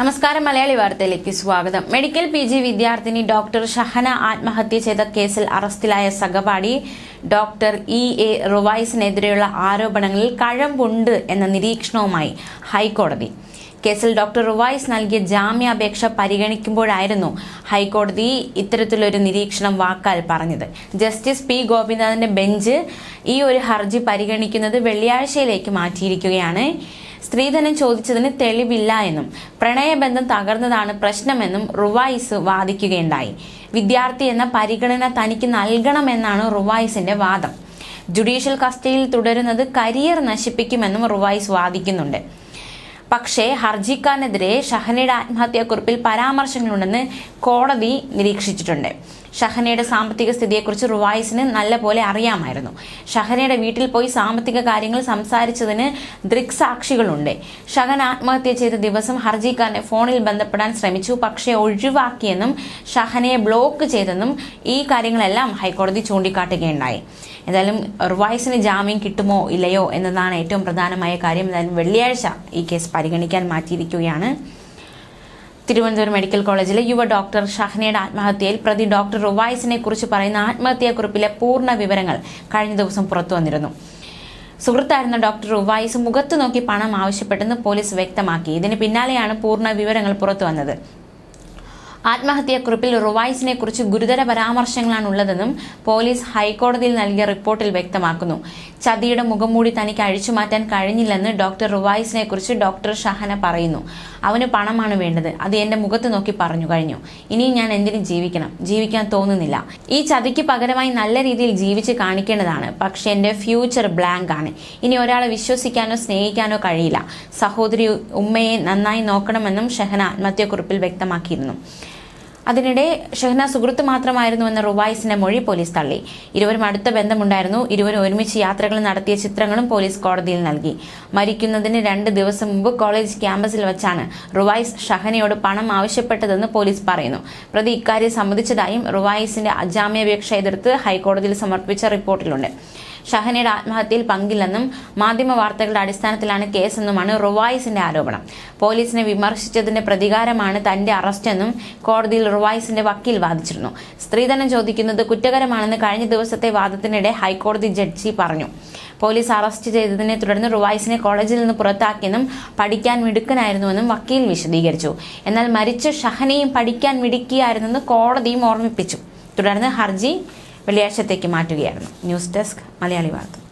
നമസ്കാരം മലയാളി വാർത്തയിലേക്ക് സ്വാഗതം. മെഡിക്കൽ പി ജി വിദ്യാർത്ഥിനി ഡോക്ടർ ഷഹന ആത്മഹത്യ ചെയ്ത കേസിൽ അറസ്റ്റിലായ സഹപാഠി ഡോക്ടർ ഇ എ റുവൈസിനെതിരെയുള്ള ആരോപണങ്ങളിൽ കഴമ്പുണ്ട് എന്ന നിരീക്ഷണവുമായി ഹൈക്കോടതി. കേസിൽ ഡോക്ടർ റുവൈസ് നൽകിയ ജാമ്യാപേക്ഷ പരിഗണിക്കുമ്പോഴായിരുന്നു ഹൈക്കോടതി ഇത്തരത്തിലൊരു നിരീക്ഷണം വാക്കാൽ പറഞ്ഞത്. ജസ്റ്റിസ് പി ഗോപിനാഥന്റെ ബെഞ്ച് ഈ ഒരു ഹർജി പരിഗണിക്കുന്നത് വെള്ളിയാഴ്ചയിലേക്ക് മാറ്റിയിരിക്കുകയാണ്. സ്ത്രീധനം ചോദിച്ചതിന് തെളിവില്ല എന്നും പ്രണയബന്ധം തകർന്നതാണ് പ്രശ്നമെന്നും റുവായിസ് വാദിക്കുകയുണ്ടായി. വിദ്യാർത്ഥി എന്ന പരിഗണന തനിക്ക് നൽകണമെന്നാണ് റുവായിസിന്റെ വാദം. ജുഡീഷ്യൽ കസ്റ്റഡിയിൽ തുടരുന്നത് കരിയർ നശിപ്പിക്കുമെന്നും റുവായിസ് വാദിക്കുന്നുണ്ട്. പക്ഷേ ഹർജിക്കാരനെതിരെ ഷഹനയുടെ ആത്മഹത്യാക്കുറിപ്പിൽ പരാമർശങ്ങളുണ്ടെന്ന് കോടതി നിരീക്ഷിച്ചിട്ടുണ്ട്. ഷഹനയുടെ സാമ്പത്തിക സ്ഥിതിയെക്കുറിച്ച് റുവായിസിന് നല്ലപോലെ അറിയാമായിരുന്നു. ഷഹനയുടെ വീട്ടിൽ പോയി സാമ്പത്തിക കാര്യങ്ങൾ സംസാരിച്ചതിന് ദൃക്സാക്ഷികളുണ്ട്. ഷഹൻ ആത്മഹത്യ ചെയ്ത ദിവസം ഹർജിക്കാരനെ ഫോണിൽ ബന്ധപ്പെടാൻ ശ്രമിച്ചു. പക്ഷേ ഒഴിവാക്കിയെന്നും ഷഹനയെ ബ്ലോക്ക് ചെയ്തെന്നും ഈ കാര്യങ്ങളെല്ലാം ഹൈക്കോടതി ചൂണ്ടിക്കാട്ടുകയുണ്ടായി. എന്തായാലും റുവായിസിന് ജാമ്യം കിട്ടുമോ ഇല്ലയോ എന്നതാണ് ഏറ്റവും പ്രധാനമായ കാര്യം. എന്തായാലും വെള്ളിയാഴ്ച ഈ കേസ് പരിഗണിക്കാൻ മാറ്റിയിരിക്കുകയാണ്. തിരുവനന്തപുരം മെഡിക്കൽ കോളേജിലെ യുവ ഡോക്ടർ ഷഹ്നയുടെ ആത്മഹത്യയിൽ പ്രതി ഡോക്ടർ റുവായ്സിനെ കുറിച്ച് പറയുന്ന ആത്മഹത്യാക്കുറിപ്പിലെ പൂർണ വിവരങ്ങൾ കഴിഞ്ഞ ദിവസം പുറത്തു വന്നിരുന്നു. സുഹൃത്തായിരുന്ന ഡോക്ടർ റുവായിസ് മുഖത്തു നോക്കി പണം ആവശ്യപ്പെട്ടെന്ന് പോലീസ് വ്യക്തമാക്കി. ഇതിന് പിന്നാലെയാണ് പൂർണ വിവരങ്ങൾ പുറത്തു വന്നത്. ആത്മഹത്യാക്കുറിപ്പിൽ റുവായ്സിനെ കുറിച്ച് ഗുരുതര പരാമർശങ്ങളാണ് ഉള്ളതെന്നും പോലീസ് ഹൈക്കോടതിയിൽ നൽകിയ റിപ്പോർട്ടിൽ വ്യക്തമാക്കുന്നു. ചതിയുടെ മുഖംമൂടി തനിക്ക് അഴിച്ചുമാറ്റാൻ കഴിഞ്ഞില്ലെന്ന് ഡോക്ടർ റുവായ്സിനെ കുറിച്ച് ഡോക്ടർ ഷഹന പറയുന്നു. അവന് പണമാണ് വേണ്ടത്. അത് എന്റെ മുഖത്ത് നോക്കി പറഞ്ഞു കഴിഞ്ഞു. ഇനിയും ഞാൻ എന്തിനും ജീവിക്കണം? ജീവിക്കാൻ തോന്നുന്നില്ല. ഈ ചതിക്ക് പകരമായി നല്ല രീതിയിൽ ജീവിച്ച് കാണിക്കേണ്ടതാണ്. പക്ഷെ എന്റെ ഫ്യൂച്ചർ ബ്ലാങ്ക് ആണ്. ഇനി ഒരാളെ വിശ്വസിക്കാനോ സ്നേഹിക്കാനോ കഴിയില്ല. സഹോദരി ഉമ്മയെ നന്നായി നോക്കണമെന്നും ഷഹന ആത്മഹത്യാക്കുറിപ്പിൽ വ്യക്തമാക്കിയിരുന്നു. അതിനിടെ ഷെഹ്ന സുഹൃത്ത് മാത്രമായിരുന്നുവെന്ന റുബായിസിനെ മൊഴി പോലീസ് തള്ളി. ഇരുവരും അടുത്ത ബന്ധമുണ്ടായിരുന്നു. ഇരുവരും ഒരുമിച്ച് യാത്രകൾ നടത്തിയ ചിത്രങ്ങളും പോലീസ് കോടതിയിൽ നൽകി. മരിക്കുന്നതിന് രണ്ട് ദിവസം മുമ്പ് കോളേജ് ക്യാമ്പസിൽ വെച്ചാണ് റുബായിസ് ഷഹനയോട് പണം ആവശ്യപ്പെട്ടതെന്ന് പോലീസ് പറയുന്നു. പ്രതി ഇക്കാര്യം സമ്മതിച്ചതായും റുബായിസിന്റെ അജാമ്യാപേക്ഷ എതിർത്ത് ഹൈക്കോടതിയിൽ സമർപ്പിച്ച റിപ്പോർട്ടിലുണ്ട്. ഷഹനയുടെ ആത്മഹത്യയിൽ പങ്കില്ലെന്നും മാധ്യമ വാർത്തകളുടെ അടിസ്ഥാനത്തിലാണ് കേസെന്നുമാണ് റുവായിസിന്റെ ആരോപണം. പോലീസിനെ വിമർശിച്ചതിന്റെ പ്രതികാരമാണ് തന്റെ അറസ്റ്റെന്നും കോടതിയിൽ റുവായിസിന്റെ വക്കീൽ വാദിച്ചിരുന്നു. സ്ത്രീധനം ചോദിക്കുന്നത് കുറ്റകരമാണെന്ന് കഴിഞ്ഞ ദിവസത്തെ വാദത്തിനിടെ ഹൈക്കോടതി ജഡ്ജി പറഞ്ഞു. പോലീസ് അറസ്റ്റ് ചെയ്തതിനെ തുടർന്ന് റുവായിസിനെ കോളേജിൽ നിന്ന് പുറത്താക്കിയെന്നും പഠിക്കാൻ മിടുക്കനായിരുന്നുവെന്നും വക്കീൽ വിശദീകരിച്ചു. എന്നാൽ മരിച്ച ഷഹനയും പഠിക്കാൻ മിടുക്കിയായിരുന്നെന്ന് കോടതിയും ഓർമ്മിപ്പിച്ചു. തുടർന്ന് ഹർജി വെള്ളിയാഴ്ചത്തേക്ക് മാറ്റുകയായിരുന്നു. ന്യൂസ് ഡെസ്ക് മലയാളി വാർത്ത.